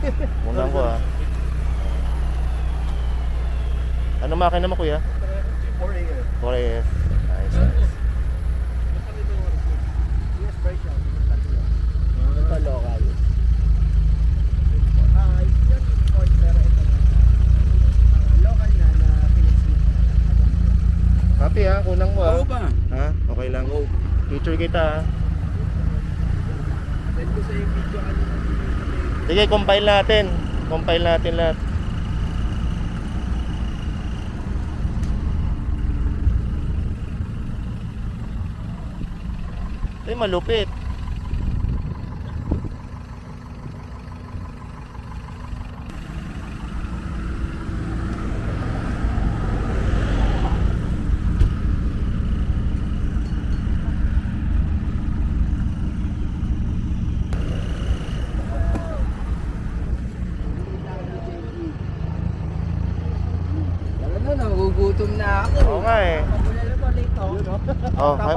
Unang ko ah. Ano makina mo kuya? 4AM. 4AF. Nice, nice. Yes, version. Ito local. Ito na ah, na. Happy ha, kunang mo ah. Oo ba? Ha? Okay lang. Picture kita ah. Send ko sa yung video kanina. Sige, compile natin. Compile natin lahat. Ay, malupit. Tara na, nagugutom na ako. Oo nga eh. Pabulalo mo dito.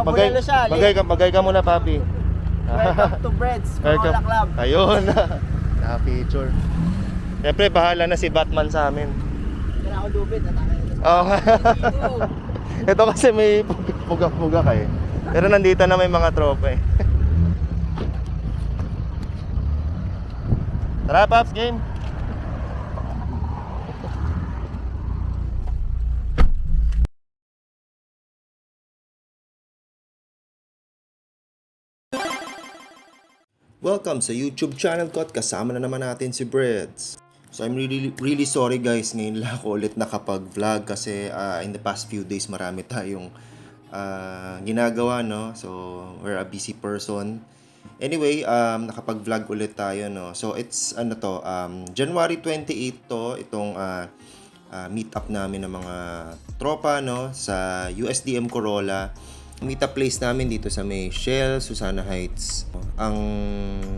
Oh, bagay, siya, Ali. bagay, ka, bagay ka muna, papi. Welcome to Breads, Welcome. Paola Club. Ayun. Naka-picture. Siyempre, bahala na si Batman sa amin. Kaya ako lupit, natake na Oo. Dito. Ito kasi may pugak-pugak eh. Pero nandito na may mga tropa eh. Tara, Paps, game. Welcome sa YouTube channel ko at kasama na naman natin si Breads. So I'm really really sorry guys, ngayon lang ako ulit nakapag-vlog kasi ah, in the past few days marami tayong ah, ginagawa no. So we're a busy person. Anyway, um, nakapag-vlog ulit tayo no. So it's ano to, um, January 28 to itong ah, ah, meet up namin ng mga tropa no sa USDM Corolla meet up place namin dito sa may Shell, Susana Heights. Ang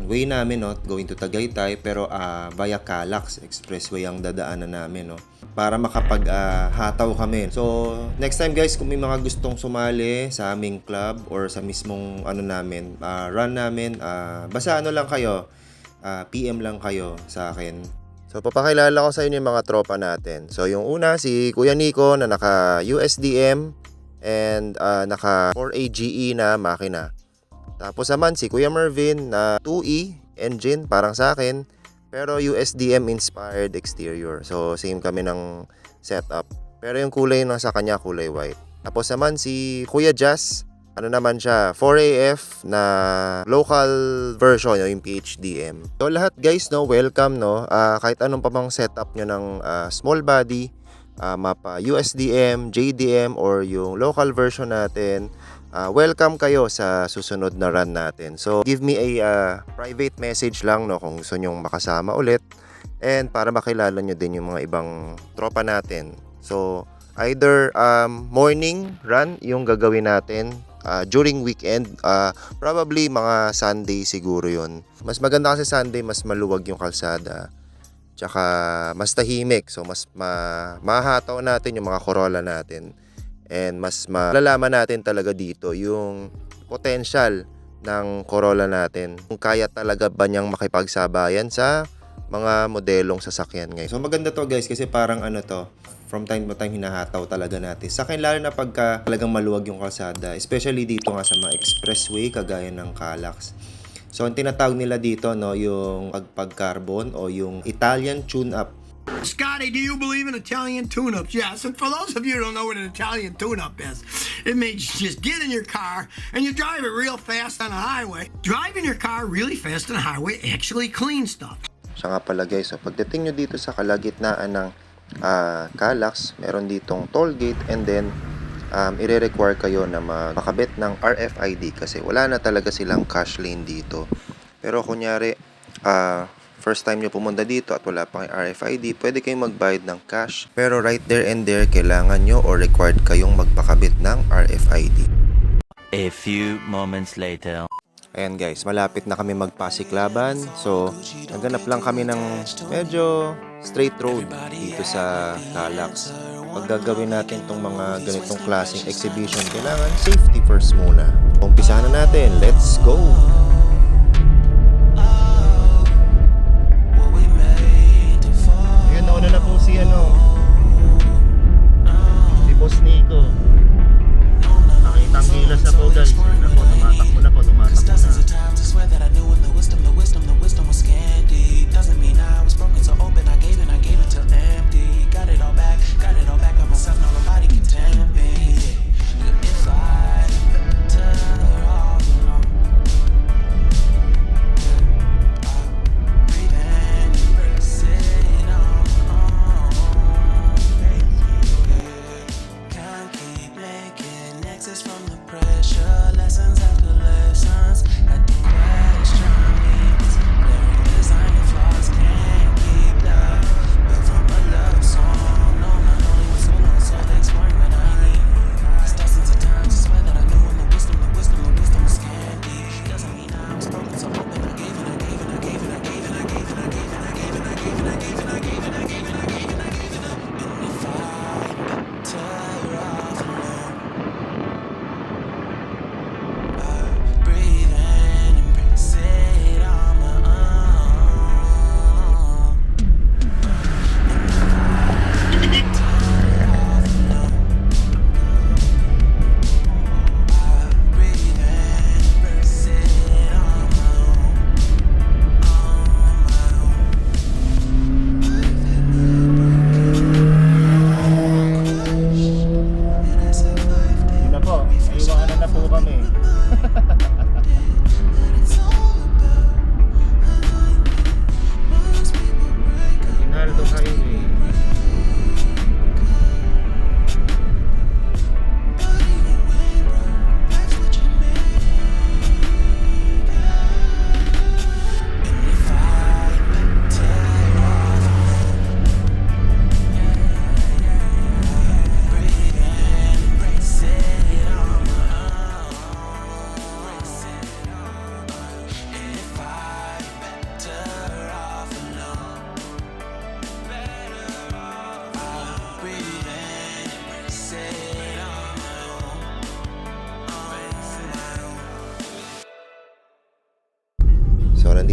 way namin, no, going to Tagaytay, pero ah, via Calax Expressway ang dadaanan namin, no, para makapag ah, hataw kami. So, next time guys, kung may mga gustong sumali sa aming club or sa mismong ano namin, ah, run namin, ah, basta ano lang kayo, ah, PM lang kayo sa akin. So, papakilala ko sa inyo yung mga tropa natin. So, yung una, si Kuya Nico na naka USDM and ah, naka 4AGE na makina. Tapos naman si Kuya Mervin na 2E engine parang sa akin pero USDM inspired exterior. So same kami ng setup. Pero yung kulay na sa kanya kulay white. Tapos naman si Kuya Jazz ano naman siya 4AF na local version yung PHDM. So lahat guys no welcome no Ah, kahit anong pa mang setup nyo ng ah, small body uh, mapa USDM, JDM or yung local version natin, uh, welcome kayo sa susunod na run natin. So give me a uh, private message lang no kung gusto nyong makasama ulit and para makilala nyo din yung mga ibang tropa natin. So either um, morning run yung gagawin natin uh, during weekend, uh, probably mga Sunday siguro yon. Mas maganda kasi Sunday, mas maluwag yung kalsada tsaka mas tahimik so mas ma mahataw natin yung mga Corolla natin and mas malalaman natin talaga dito yung potential ng Corolla natin kung kaya talaga ba niyang makipagsabayan sa mga modelong sasakyan ngayon. So maganda to guys kasi parang ano to from time to time hinahataw talaga natin. Sa akin lalo na pagka talagang maluwag yung kalsada, especially dito nga sa mga expressway kagaya ng Calax. So, ang tinatawag nila dito, no, yung pagpag-carbon o yung Italian tune-up. Scotty, do you believe in Italian tune-ups? Yes. And for those of you who don't know what an Italian tune-up is, it means you just get in your car and you drive it real fast on the highway. Driving your car really fast on the highway actually cleans stuff. Siya nga pala guys, so pagdating nyo dito sa kalagitnaan ng ah, Calax, meron ditong toll gate and then um, ire-require kayo na makabit ng RFID kasi wala na talaga silang cash lane dito. Pero kunyari, ah, first time nyo pumunta dito at wala pang RFID, pwede kayong magbayad ng cash. Pero right there and there, kailangan nyo or required kayong magpakabit ng RFID. A few moments later. Ayan guys, malapit na kami magpasiklaban. So, naghanap lang kami ng medyo straight road dito sa Calax. Pag gagawin natin tong mga ganitong klaseng exhibition, kailangan safety first muna. Umpisa na natin. Let's go! Lessons after lessons.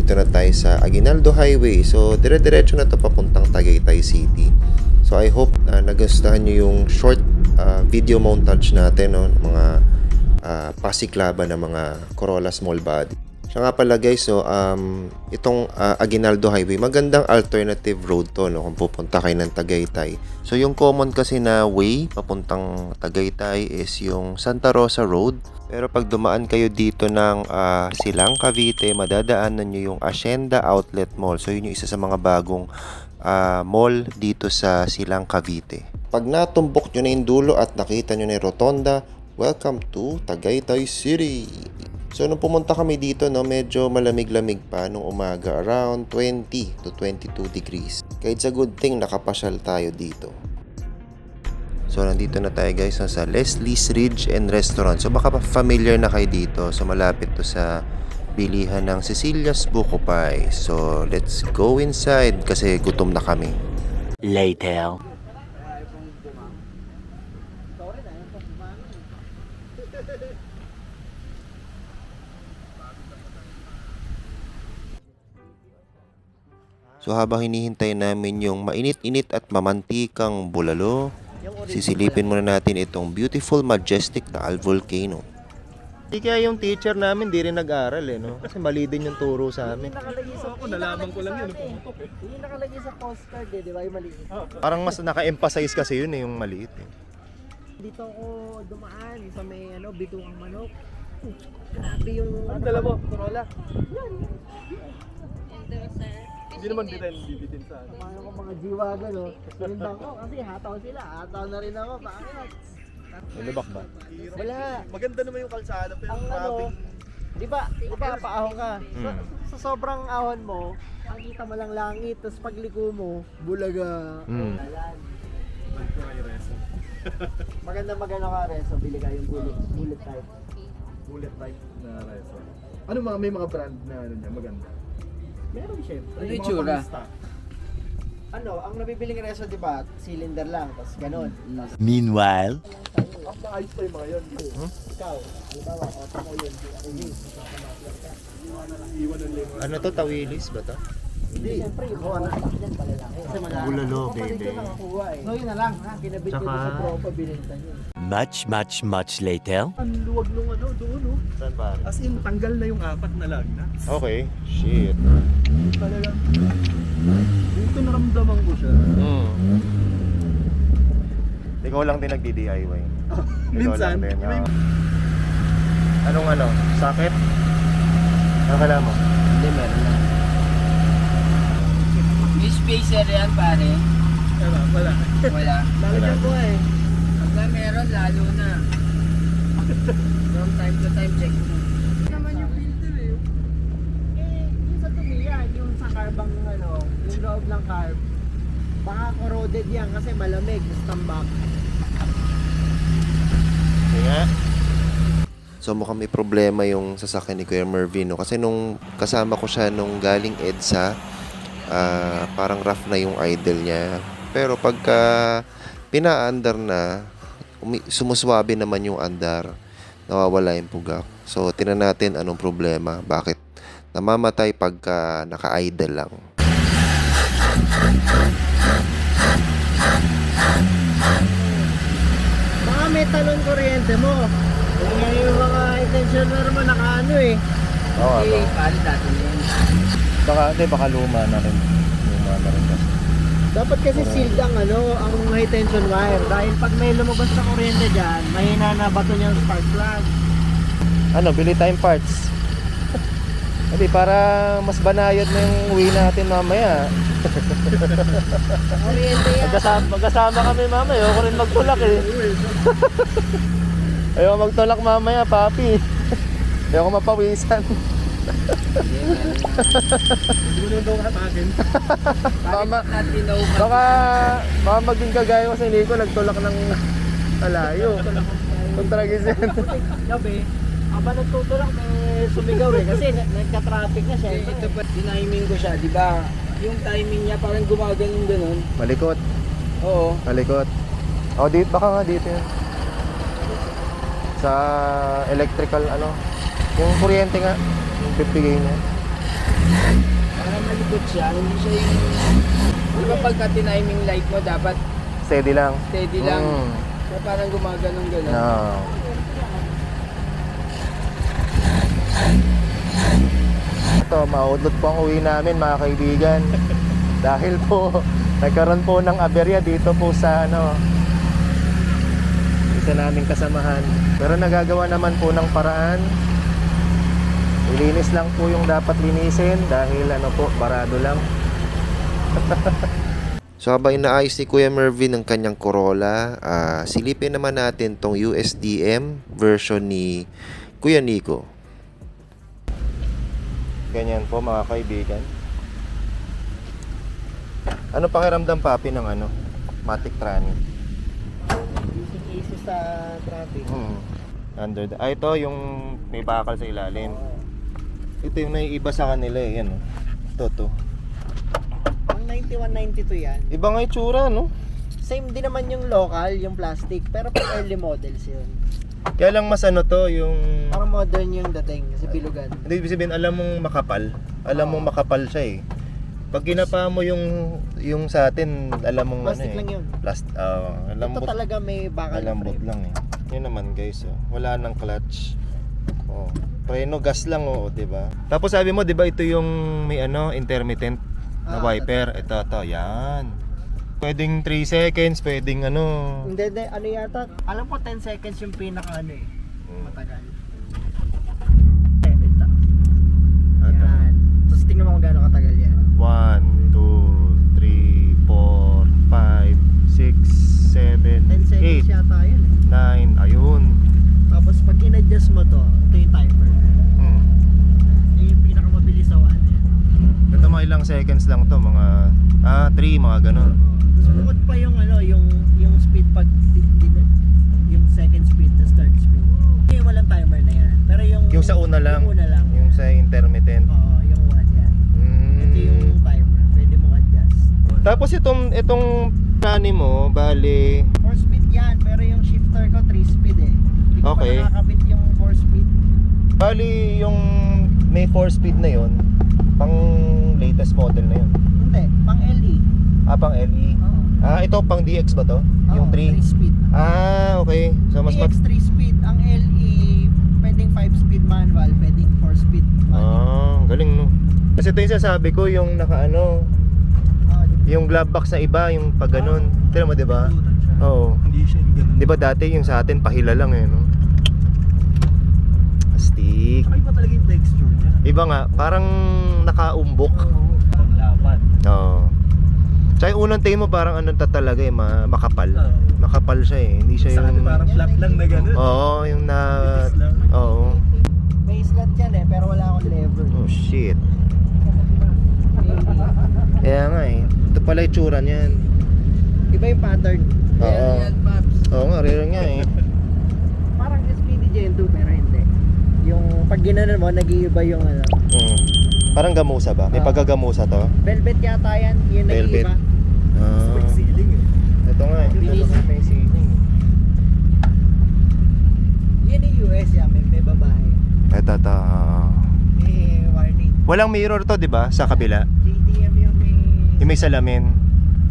Nandito na tayo sa Aguinaldo Highway. So, dire-diretso na to papuntang Tagaytay City. So, I hope na nagustuhan nyo yung short ah, video montage natin, no? ng Mga uh, pasiklaban ng mga Corolla small body. Siya nga pala guys, so, um, itong ah, Aguinaldo Highway, magandang alternative road to no, kung pupunta kayo ng Tagaytay. So, yung common kasi na way papuntang Tagaytay is yung Santa Rosa Road. Pero pag dumaan kayo dito ng ah, Silang Cavite, madadaanan nyo yung Hacienda Outlet Mall. So yun yung isa sa mga bagong ah, mall dito sa Silang Cavite. Pag natumbok nyo na yung dulo at nakita nyo na yung rotonda, welcome to Tagaytay City! So nung pumunta kami dito, no, medyo malamig-lamig pa nung umaga, around 20 to 22 degrees. Kaya it's a good thing nakapasyal tayo dito. So, nandito na tayo guys no, sa Leslie's Ridge and Restaurant. So, baka familiar na kayo dito. So, malapit to sa bilihan ng Cecilia's Buko Pie. So, let's go inside kasi gutom na kami. Later. So, habang hinihintay namin yung mainit-init at mamantikang bulalo, sisilipin muna natin itong beautiful, majestic na volcano. Hindi kaya yung teacher namin di rin nag-aral eh, no? Kasi mali din yung turo sa amin. Nakalagay sa Ako nalaman ko lang yun. Yung nakalagay sa postcard eh, di ba? Yung maliit. Parang mas naka-emphasize kasi yun eh, yung maliit eh. Dito ako dumaan sa may ano, bituang manok. Grabe yung... Ang dala mo, Corolla? Hindi naman din tayo bibitin sa ano. Ko mga jiwaga no? Sinundan ko kasi hataw sila. Hataw na rin ako. Bakit? Nilibak ba? Wala. Maganda naman yung kalsada pero Ang ano, traffic. di ba, di ba paahon ka? So, Mm. sa sobrang ahon mo, makikita mo lang langit, tapos pagliko mo, bulaga. Mm. Maganda maganda ka reso, bili ka yung bullet, bullet type. Bullet type na reso. Ano mga may mga brand na ano niya maganda? Meron syempre. Ano yung tsura? Ano, ang nabibiling reso, di ba, cylinder lang, tapos ganun. Tapos Meanwhile. Ang maayos pa yung mga yun. ikaw, di ba, auto mo yun. Ano to, tawilis ba to? Siyempre, yung mga anak yan, palalaki. Kasi. Bulalo, Papalit baby. eh. Yun na lang, ha? Kinabit ko Tsaka- sa tropa, binenta niyo. Much, much, much later. Ang luwag nung ano, doon oh. Saan pare? As in, tanggal na yung apat na lag na. Okay. Shit. Talagang, dito naramdaman ko siya. Hmm. Ikaw lang din nagdi-DIY. Ikaw Minsan, lang din. may, ah. Anong ano? Sakit? Ano kailangan mo? Hindi, meron na. Spacer yan, pare. wala, wala. Wala. Lalagyan ko eh. Pagka meron, lalo na. From time to time, check mo. naman yung filter eh. Eh, yung sa tumiyan, yung sa carbang ano, yung loob ng carb, baka corroded yan kasi malamig, tambak. Nga. So mukhang may problema yung sasakyan ni Kuya Mervin no? kasi nung kasama ko siya nung galing EDSA ah, parang rough na yung idle niya pero pagka pina-under na umi- sumuswabe naman yung andar nawawala yung pugak so tinan natin anong problema bakit namamatay pagka naka-idle lang Baka may talon kuryente mo. Kung yung mga intentioner mo nakaano eh. Oo, Eh, pali dati na yun. Baka, hindi, baka luma na rin luma na rin kasi Dapat kasi sealed ang ano, ang high tension wire. Dahil pag may lumabas na kuryente dyan, mahina na bato niya ang spark plug. ano, bili tayong parts. Hindi, para mas banayad na yung uwi natin mamaya. Kuryente yan. Magkasama, magkasama kami mamaya. Ayoko rin magtulak eh. Ayoko magtulak mamaya, papi. Ayoko mapawisan. Naman daw katakin. Mama, natin daw baka, baka maging kagaya ko sa Nico, nagtulak ng malayo. Kung tragisin. Gabi, habang nagtutulak, may sumigaw eh. Kasi na- nagka-traffic na siya. Ito pa, tiniming ko siya, di ba? Yung timing niya parang gumaganon ganon. Malikot, Oo. malikot. Oh, dito, baka nga dito yun. Sa electrical, ano, yung kuryente nga, bibigay niya. Parang malikot siya, hindi siya yung... Di ba pagka tiniming light mo, dapat Steady lang. steady lang. Mm. So parang gumaganon ganon. No. Ito, maudlot po ang uwi namin mga kaibigan. Dahil po, nagkaroon po ng aberya dito po sa ano, isa naming kasamahan. Pero nagagawa naman po ng paraan. Ilinis lang po yung dapat linisin dahil ano po, barado lang. So habang inaayos ni Kuya Mervin ang kanyang Corolla, ah, silipin naman natin tong USDM version ni Kuya Nico. Ganyan po mga kaibigan. Ano pakiramdam papi ng ano? Matic Trani. Easy sa traffic. Hmm. Under the... Ah, ito yung may bakal sa ilalim. Ito yung naiiba sa kanila eh. Yan oh. Ito to. Ang 9192 yan. Iba nga itsura no? Same din naman yung local, yung plastic, pero pag early models yun. Kaya lang mas ano to yung... Parang modern yung dating, kasi bilugan. Hindi ibig sabihin alam mong makapal. Alam mong makapal siya eh. Pag ginapa mo yung yung sa atin, alam mong Plastic ano eh. lang yun. Plast uh, Ito lambot, talaga may bakal na lambot frame. lang eh. Yun naman guys, oh. wala nang clutch. Oh. Preno gas lang oh, 'di ba? Tapos sabi mo 'di ba ito yung may ano intermittent na Ah, wiper. Ito to, yan. Pwedeng 3 seconds, pwedeng ano. Hindi, hindi, ano yata, alam ko 10 seconds yung pinaka ano eh, Hmm. matagal. Eh, ito. Ito. Yan. Tapos tingnan mo kung gaano katagal yan. 1 2 3 4 5 6 7 10 seconds 8 yata yun eh. 9 ayun. Tapos pag in-adjust mo to, ito yung timer. Hmm. Yung yung pinakamabilis sa one. Yan. Ito mga ilang seconds lang to, mga ah 3 mga ganun. Bukod pa yung ano, yung yung speed pag yung second speed to third speed. Yung walang timer na yan. Pero yung Yung sa una lang, Yung una lang. yung sa intermittent. Oo, yung one yan. Mm. Ito yung timer. Pwede mo adjust. Tapos itong itong plani mo, bali 4 speed yan, pero yung shifter ko 3 speed eh. Hindi ko Okay. pa nakakabit yung 4 speed. bali yung may 4 speed na yon pang latest model na yun. Hindi, pang LE. Ah, pang LE. Oo. Ah, ito pang DX ba to? yung 3? 3 speed. Ah, okay. So mas. DX 3 speed. Ang LE, pwedeng 5 speed manual, pwedeng 4 speed manual. Ah, galing no. Kasi ito yung sasabi ko, yung naka ano, Ah, di- yung glove box na iba, yung pag ganun. Tira mo, di ba? Oo. Hindi siya yung ganun. Di ba dati yung sa atin, pahila lang eh, no? Astig. Ay, iba talaga yung texture. Iba nga, parang nakaumbok. Oo. Oo. Tsaka yung unang tingin mo parang ano ta talaga eh, ma- makapal. Makapal siya eh, hindi siya Sa atin yung... parang flat lang na ganun. Oo, yung na... Lang. Oo. May slot yan eh, pero wala akong lever. Oh shit. Kaya nga eh. Ito pala yung tsura niyan. Iba yung pattern. Oo. Yan, yan, Paps. Oo nga, rare nga eh. Parang SPD Gen 2 pero pag ginanon mo, nag-iiba yung ano. Mm. Parang gamusa ba? May Ah. pagkagamusa to? Velvet yata yan, yun Velvet. nag-iiba. Ah. Eh. Ito nga eh. Bilis. Ito may ceiling. Yun yung US yan, may, may babae. Ito to. May warning. Walang mirror to, di ba? Sa kabila. JDM yung may... Yung may salamin.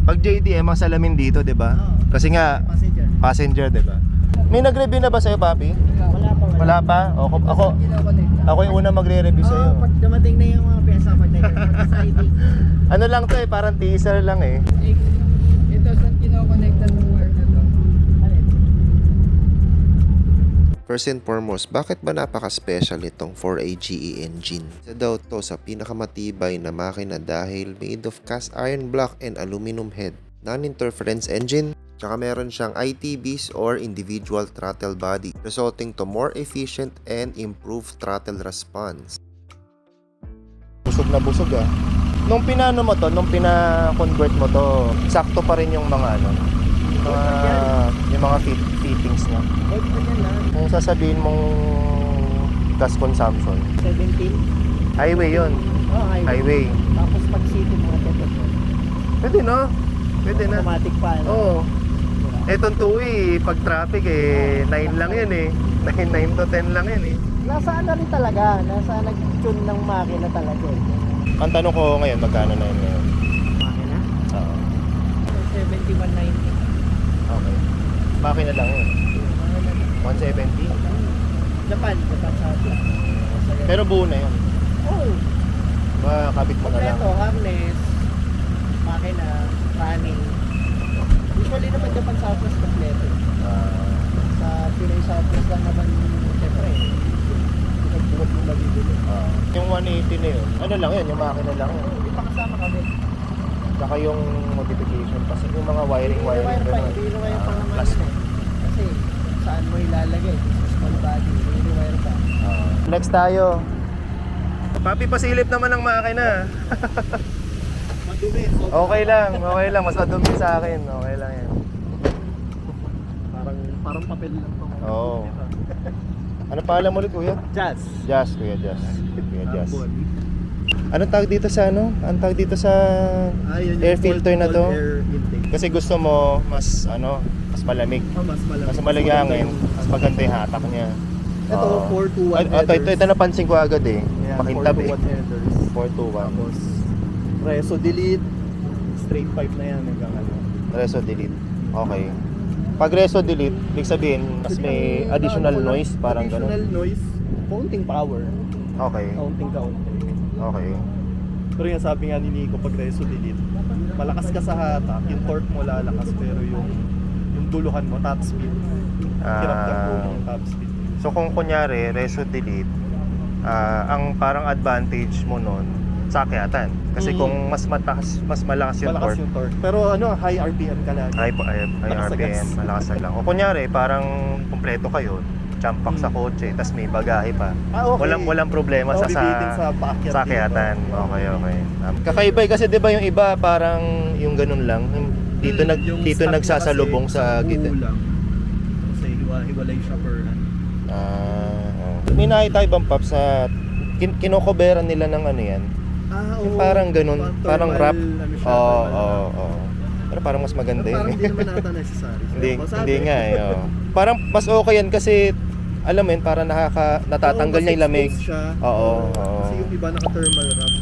Pag JDM, ang salamin dito, di ba? Oo. Kasi nga, Passenger. passenger, di ba? May nag-review na ba sa'yo, Papi? Wala pa? O, Ako, ako, ako yung una magre-review sa'yo. Oo, pag dumating na yung mga pyesa, pag nag-siding. Ano lang to eh, parang teaser lang eh. Ito saan kinoconnectan ng wire na to? First and foremost, bakit ba napaka-special itong 4AGE E engine? Isa daw to sa pinakamatibay na makina dahil made of cast iron block and aluminum head. Non-interference engine, tsaka meron siyang ITBs or individual throttle body, resulting to more efficient and improved throttle response. Busog na busog ah. Nung pinano mo to, nung pina-convert mo to, sakto pa rin yung mga ano, mga, yung mga fit, fittings niya. Wait pa lang. Kung sasabihin mong gas consumption, 17. highway yun, Oh, highway. highway. Tapos pag city mo. Pwede no? Pwede na. Automatic pa, ano? Oo. Etong 2 pag traffic eh, 9 lang yan eh. 9, 9 to 10 lang yan eh. Nasa ano rin talaga, nasa nag-tune ng makina talaga eh. Ang tanong ko ngayon, magkano na yun ngayon? Makina? Oo. 7190. Okay. Makina lang yun. 170. Japan, Japan sa atin. Pero buo na yun. Oh, Makakabit mo na lang. kompleto, harness, makina, running. Usually naman Japan Southwest kompleto. Ah, Sa Pinoy Southwest lang naman, siyempre, nagbuhat mo mabibili. ah. yung 180 na yun, ano lang yun, yung makina lang yun. Hindi pa kasama kami. Saka yung modification kasi yung mga wiring Wire wiring pa, hindi wire pa Ah, naman plus- yun eh. Kasi saan mo ilalagay? Sa small body, hindi wire pa. ah. Next tayo. Papi, pasilip naman ng makina. Okay lang, okay lang. Mas madumi sa akin. Okay lang yan. parang, parang papel lang to. Oo. Ano pangalan mo ulit, kuya? Jazz. Jazz, kuya Jazz. Kuya Jazz. Anong tawag dito sa ano? Anong tawag dito sa Ah, yun air filter na to? Kasi gusto mo mas ano, mas malamig. Ah, mas malamig. Mas maligangin, mas maganda yung hatak niya. Ito, Oo. 4 to 1 Ay, ito, ito, ito napansin ko agad eh. Makintab eh. 4 to 1 headers. 4 to 1. Tapos, reso delete. Straight pipe na yan hanggang ano. Reso delete. Okay. Pag reso delete, ibig sabihin, mas may additional noise, parang Additional ganun. noise. Counting power. Okay. Counting counting. Okay. Pero yung sabi nga ni Nico pag reso delete, malakas ka sa hatak, yung torque mo lalakas pero yung yung duluhan mo top speed. Mo Ah, yung top speed. so kung kunyari, reso delete, ah, ang parang advantage mo nun, sa akyatan. Kasi Mm. kung mas mataas, mas malakas yung Malakas torque, yung torque. Pero ano, high RPM ka lagi. high, high, high Malakas RPM, agad. malakas lang. O kunyari, parang kumpleto kayo, jump pack sa Mm. kotse, tas may bagahe pa. Ah, okay. Walang walang problema sa Oh, sa, bibitin sa paakyat sa dito. akyatan. Okay, okay. Um, kakaiba eh, kasi 'di ba yung iba parang yung ganun lang. Yung Dito Mm, nag yung dito stock nagsasalubong kasi sa gitna. kulang. Kasi hiwa- hiwalay siya per ano. Ah, oh. may nakita ibang pop sa kin- kinokoberan nila ng ano yan. Ah, Yung parang ganun, Pang parang thermal, wrap. ano siya, Oo, thermal oo, wrap. oo. Pero parang mas maganda Pero yun. parang eh. hindi naman nata necessary. hindi, sabi- hindi nga eh. oo. Parang mas okay yan kasi alam mo yun, parang nakaka, natatanggal Oo, niya yung lamig. exposed Siya. Oo, oo. Kasi yung iba naka-thermal wrap.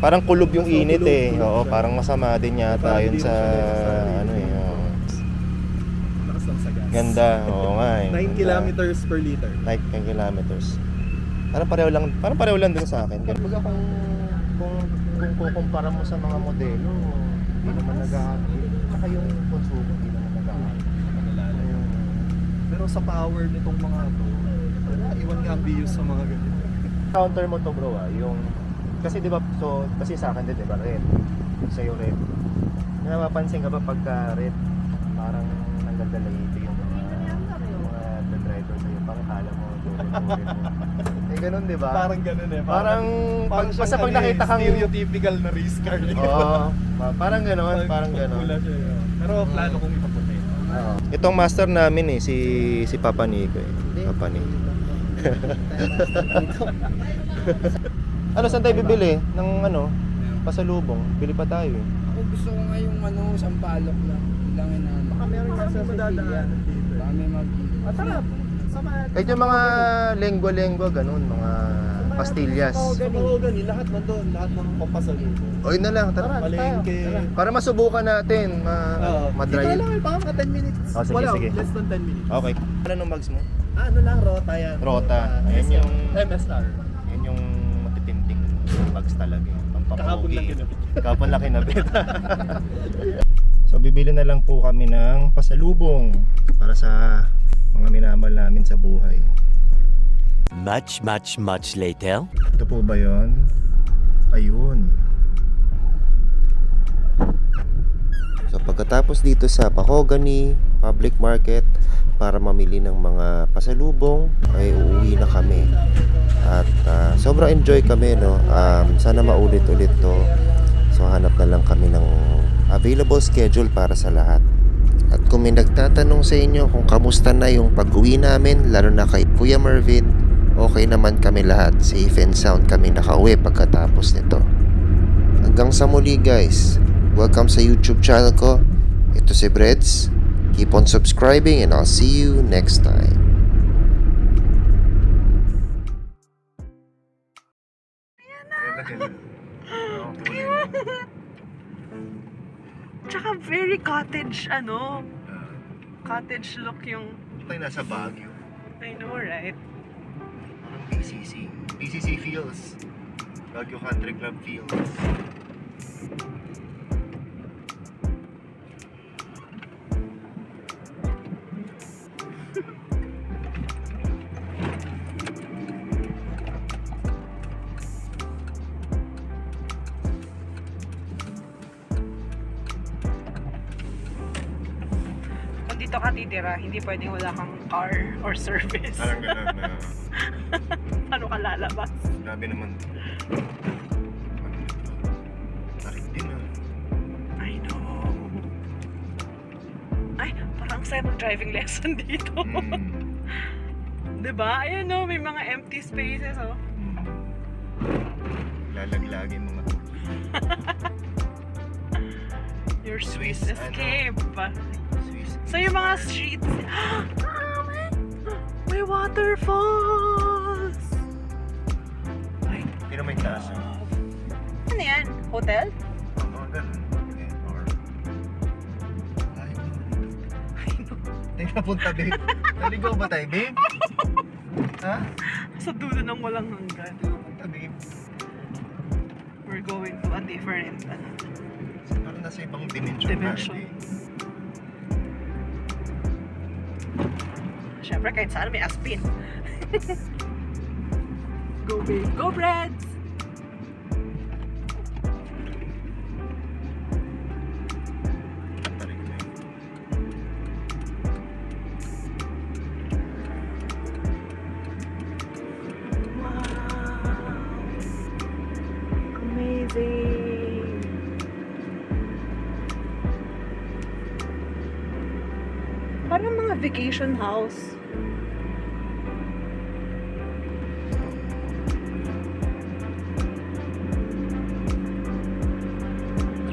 Parang kulob yung So, init kulob, eh. kulob Oo, siya. parang masama din yata Parang yun mo sa siya ano eh. oo. Lakas lang sa gas. Ganda, oo nga eh. 9 Ganda. kilometers per liter. 9 kilometers. Parang pareho lang, parang pareho lang din sa akin. Kumbaga kung kung kukumpara mo sa mga modelo, hindi naman nag-aakit. Tsaka yung konsumo, hindi naman nag-aakit. Pero sa power nitong mga to, wala, iwan nga ang bios sa mga ganito. Counter mo to bro ah, yung kasi 'di ba so kasi sa akin din 'di ba red. Sa iyo red. May mapapansin ka ba pagka red parang nanggagalayito yung mga yung mga driver sa iyo parang kala mo tuloy mo. Eh ganun 'di ba? Parang ganun eh. parang pag, siyang basta pag ano eh, nakita kang stereotypical na race car. Oo, ma- parang gano'n, Pag- parang pula siya, yun. Pero plano kong ipaputi. Oo. Itong master namin eh, si si Papa Nico eh. Papa Nico. ano, saan tayo bibili? Ng ano? Pasalubong. Bili pa tayo eh. Ako gusto ko nga yung ano, sampalok lang. Yun lang ina. Baka meron ka sa dito. Baka may mag... At tara, sama Kahit yung mga lengwa-lengwa, ganun, mga pastillas. Sa Mahogany, lahat nandun, lahat ng pampasalubong. O yun na lang, tara. Palengke. Para masubukan natin, ma Oo. madry. Dito lang, eh, baka mga 10 minutes. Oh, sige, Wala, sige. less than 10 minutes. Okay. Ano nung mags mo? Ah, ano lang, Rota yan. Rota. Ayan SM. yung- MSR. Yan yung matitinding bags talaga. eh. Kahapon Pampapogi. lang kinabit. Kahapon lang kinabit. so bibili na lang po kami ng pasalubong para sa mga minamahal namin sa buhay. Much, much, much later. Ito po ba yon? Ayun. So pagkatapos dito sa Pahogany Public Market para mamili ng mga pasalubong ay uuwi na kami. At ah, sobrang enjoy kami no. Um, sana maulit-ulit to. So hanap na lang kami ng available schedule para sa lahat. At kung may nagtatanong sa inyo kung kamusta na yung pag-uwi namin, lalo na kay Kuya Mervin, okay naman kami lahat. Safe and sound kami nakauwi pagkatapos nito. Hanggang sa muli guys. Welcome sa YouTube channel ko. Ito si Breads. Keep on subscribing and I'll see you next time. Cottage, ano, cottage look yung, Tayo nasa Baguio. I know, right? Parang BCC. BCC feels. Baguio Country Club feels. Dito ka titira, hindi pwedeng wala kang car or service. Parang gano'n na. Paano ka lalabas? Grabe naman. Tarik din ah. I know. Ay, parang saya mag-driving lesson dito. Mm. 'Di ba? Ayan no, may mga empty spaces oh. Mm. Lalaglagin mga. Your Swiss, Swiss ano? escape. Swiss. So yung mga streets, may waterfalls. Ay, Pero may ah. ano yan? Hotel? Mga ganun. Eh, Or... Ay, Teka, punta babe. Naligaw ba tayo babe? ha? Sa dulo ng walang hanggan. Punta babe. We're going to a different ano, Parang nasa ibang dimension. dimension. eh. Siyempre, kahit saan may aspin. Go, babe. Go, Breads!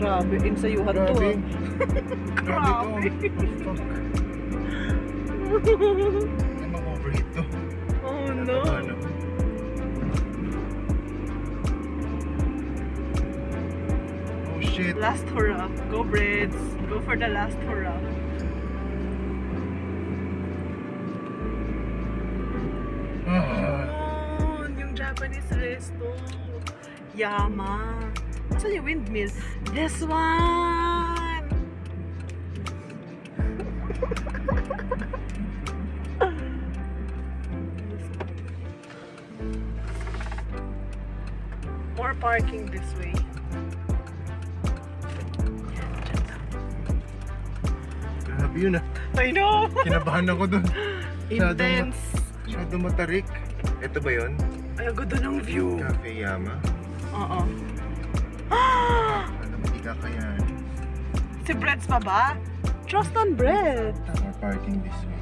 Grabe, insayuhan to Grabe. ah. Grabe. Fuck. Ay, mag-overheat to. oh no. Ano? shit. Last hurrah. Go Breds. Go for the last hurrah. Oh, yung Japanese resto. Yama. Saan yung windmill? This one! More parking this way. Grabe yun ah. I know! Kinabahan ako dun. Intense. masyadong matarik. Ito ba yun? Ay, ang ganda ng view. Cafe Yama. Oo. Alam, hindi kakayanin. Si Breads pa ba? Trust on bread. Tama parking this way.